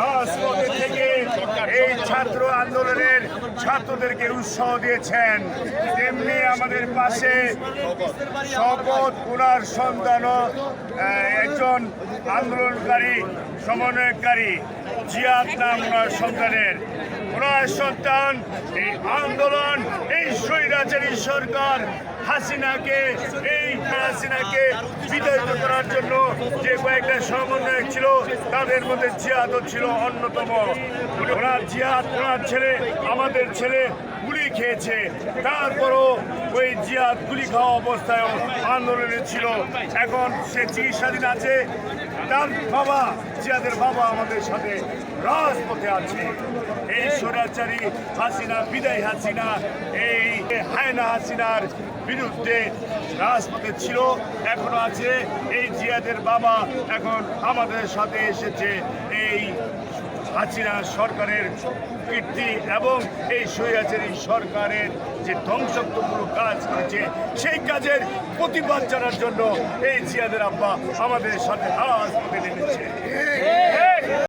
রাজপথে থেকে এই ছাত্র আন্দোলনের ছাত্রদেরকে উৎসাহ দিয়েছেন। তেমনি আমাদের পাশে শপথ ওনার সন্তান একজন আন্দোলনকারী, সমন্বয়কারী জিয়াদ নাম ওনার সন্তানের। ওনার সন্তান, এই আন্দোলন, এই স্বৈরাচারী সরকার হাসিনাকে, এই হাসিনাকে বিতাড়িত করার জন্য ছিল, তাদের মধ্যে জিয়াদও ছিল অন্যতম। ওনার জিয়াদ ওনার ছেলে, আমাদের ছেলে গুলি খেয়েছে। তারপরও ওই জিয়াদ গুলি খাওয়া অবস্থায়ও আন্দোলনে ছিল। এখন সে চিকিৎসাধীন আছে। তার বাবা জিয়াদের বাবা আমাদের সাথে রাজপথে আছে। এই স্বৈরাচারী হাসিনা, বিদায় হাসিনা, এই হায়না হাসিনার বিরুদ্ধে রাজপথে ছিল, এখনও আছে। এই জিয়াদের বাবা এখন আমাদের সাথে এসেছে। এই হাসিনা সরকারের কীর্তি এবং এই স্বৈরাচারী সরকারের যে ধ্বংসাত্মক কাজ করেছে, সেই কাজের প্রতিবাদ জানার জন্য এই জিয়াদের আব্বা আমাদের সাথে রাজপথে